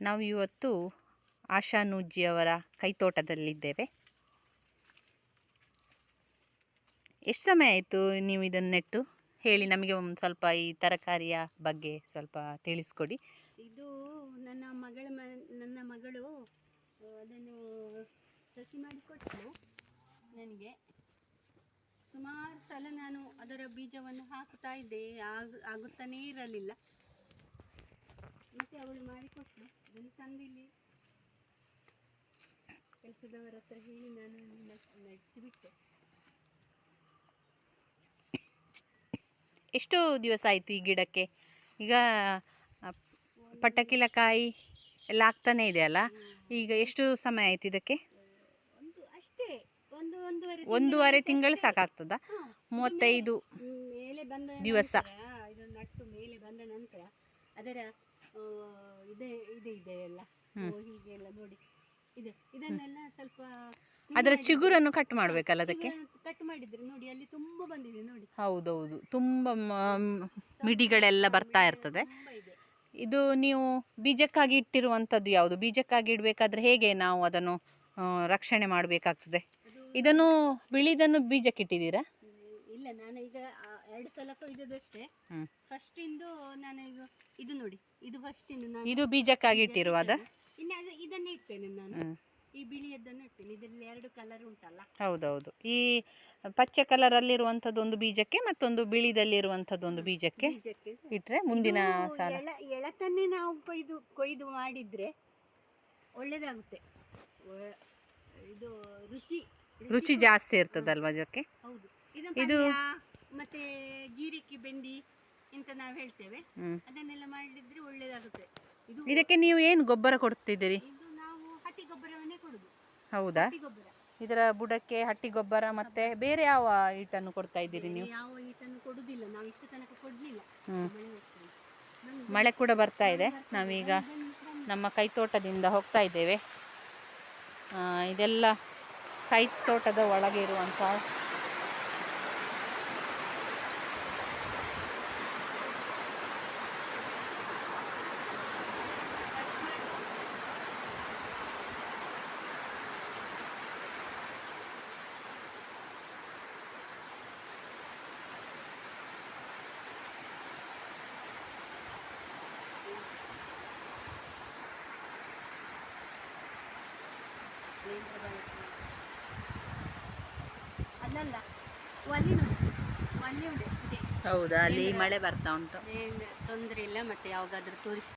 ನಾವು ಇವತ್ತು ಆಶಾ ನೂಜಿಯವರ ಕೈತೋಟದಲ್ಲಿದ್ದೇವೆ. ಎಷ್ಟು ಸಮಯ ಆಯಿತು ನೀವು ಇದನ್ನು ನೆಟ್ಟು? ಹೇಳಿ, ನಮಗೆ ಒಂದು ಸ್ವಲ್ಪ ಈ ತರಕಾರಿಯ ಬಗ್ಗೆ ಸ್ವಲ್ಪ ತಿಳಿಸ್ಕೊಡಿ. ಇದು ನನ್ನ ಮಗಳ ನನ್ನ ಮಗಳು ಅದನ್ನು ಸಸಿ ಮಾಡಿಕೊಟ್ಟಳು ನನಗೆ ಸುಮಾರು ಸಲ ನಾನು ಅದರ ಬೀಜವನ್ನು ಹಾಕ್ತಾ ಇದ್ದೆ. ಆಗ, ಆಗುತ್ತಾನೇ ಇರಲಿಲ್ಲ. ಮತ್ತೆ ಅವಳು ಮಾಡಿಕೊಟ್ಲು ಅದನ್ನು ತಂದಿಲ್ಲಿ. ಕೆಲಸದವರ ಹತ್ರ ಹೇಳಿ ನಾನು ನೆಟ್ಟಿಬಿಟ್ಟೆ ಎಷ್ಟು ದಿವಸ ಆಯಿತು ಈ ಗಿಡಕ್ಕೆ? ಈಗ ಪಟಕಿಲಕಾಯಿ ಎಲ್ಲ ಇದೆ ಅಲ್ಲ? ಈಗ ಎಷ್ಟು ಸಮಯ ಆಯ್ತು ಇದಕ್ಕೆ? ಒಂದೂವರೆ ತಿಂಗಳು ಸಾಕಾಗ್ತದ. ಮೂವತ್ತೈದು ಹ್ಮ್, ಮೇಲೆ ಬಂದ ದಿವಸ. ಮೇಲೆ ಬಂದ ನಂತರ ಅದರ ಇದೆ ಇದೆ ಇದೆ ಎಲ್ಲ. ಓ, ಹೀಗೆ ನೋಡಿ. ಇದೆ. ಇದನ್ನೆಲ್ಲ ಸ್ವಲ್ಪ ಅದರ ಚಿಗುರನ್ನು ಕಟ್ ಮಾಡಬೇಕಲ್ಲ ಅದಕ್ಕೆ? ಕಟ್ ಮಾಡಿದ್ರೆ. ನೋಡಿ ಅಲ್ಲಿ ತುಂಬಾ ಬಂದಿದೆ ನೋಡಿ. ಹೌದೌದು. ತುಂಬ ಮಿಡಿಗಳೆಲ್ಲ ಬರ್ತಾ ಇರ್ತದೆ. ಇದು. ನೀವು ಬೀಜಕ್ಕಾಗಿ ಇಟ್ಟಿರುವಂಥದ್ದು ಯಾವುದು? ಬೀಜಕ್ಕಾಗಿ ಇಡಬೇಕಾದ್ರೆ ಹೇಗೆ ನಾವು ಅದನ್ನು ರಕ್ಷಣೆ ಮಾಡಬೇಕಾಗ್ತದೆ? ಇದನ್ನು ಬಿಳಿದನ್ನು ಬೀಜಕ್ಕೆ ಇಟ್ಟಿದ್ದೀರಾ? ಇಲ್ಲ ನಾನು ಈಗ ಎರಡು ಸಲ ಕೊಯ್ದದಷ್ಟೇ ಅಷ್ಟೇ. ಫಸ್ಟ್ ಇಂದು ನಾನು ಇದು ಇದು ನೋಡಿ ಇದು ಫಸ್ಟ್ ಇಂದು ನಾನು ಇದು ಬೀಜಕ್ಕಾಗಿ ಇಟ್ಟಿರುವಾದ ಇನ್ನು ಅದು ಇದನ್ನೇ ಇಡ್ತೇನೆ ನಾನು. ಈ ಬಿಳಿಯದ್ದನ್ನು ಇಡ್ತೇನೆ. ಇದರಲ್ಲಿ ಎರಡು ಕಲರ್ ಉಂಟಲ್ಲ. ಹೌದೌದು. ಈ ಪಚ್ಚೆ ಕಲರ್ ಅಲ್ಲಿರುವಂಥದ್ದು ಒಂದು ಬೀಜಕ್ಕೆ ಮತ್ತೊಂದು ಬಿಳಿದಲ್ಲಿರುವಂಥದ್ದು ಒಂದು ಬೀಜಕ್ಕೆ ಇಟ್ರೆ ಇಟ್ಟರೆ ಮುಂದಿನ ಸಾಲ. ಎಳ ಎಳತನ್ನೇ ನಾವು ಕೊಯ್ದು ಕೊಯ್ದು ಮಾಡಿದ್ರೆ ಒಳ್ಳೇದಾಗುತ್ತೆ. ಇದು ರುಚಿ ರುಚಿ ಜಾಸ್ತಿ ಇರ್ತದಲ್ವ ಅದಕ್ಕೆ ಇದು ಮತ್ತೆ ಜೀರಿಗೆ ಬೆಂಡಿ ಅಂತ ನಾವು ಹೇಳ್ತೇವೆ. ಅದನ್ನೆಲ್ಲ ಮಾಡಿದ್ರೆ ಒಳ್ಳೇದಾಗುತ್ತೆ. ಇದು ಇದಕ್ಕೆ ನೀವು ಏನು ಗೊಬ್ಬರ ಕೊಡ್ತಿದ್ದೀರಿ? ಇದು ನಾವು ಹಟ್ಟಿ ಗೊಬ್ಬರವನ್ನೇ ಕೊಡುದು. ಹೌದಾ? ಹಟ್ಟಿ ಗೊಬ್ಬರ. ಇದರ ಬುಡಕ್ಕೆ ಹಟ್ಟಿ ಗೊಬ್ಬರ ಮತ್ತೆ ಬೇರೆ ಯಾವ ಹಿಟ್ಟನ್ನು ಕೊಡ್ತಾ ಇದ್ದೀರಿ ನೀವು? ಯಾವ ಈಟನ್ನು ಕೊಡುದಿಲ್ಲ. ನಾವು ಇಷ್ಟು ತನಕ ಕೊಡ್ಲಿಲ್ಲ. ಮಳೆ ಕೂಡ ಬರ್ತಾ ಇದೆ. ನಾವೀಗ. ನಮ್ಮ ಕೈತೋಟದಿಂದ ಹೋಗ್ತಾ ಇದ್ದೇವೆ. ಇದೆಲ್ಲ ಕೈತೋಟದ ಒಳಗೆ ಇರುವಂಥ ಅಲ್ಲಲ್ಲ ನೋಡಿ ಇದೆ. ಹೌದಾ ಅಲ್ಲಿ ಮಳೆ ಬರ್ತಾ ಉಂಟು. ಏನು ತೊಂದರೆ ಇಲ್ಲ ಮತ್ತೆ ಯಾವಾಗಾದ್ರೂ ತೋರಿಸ್.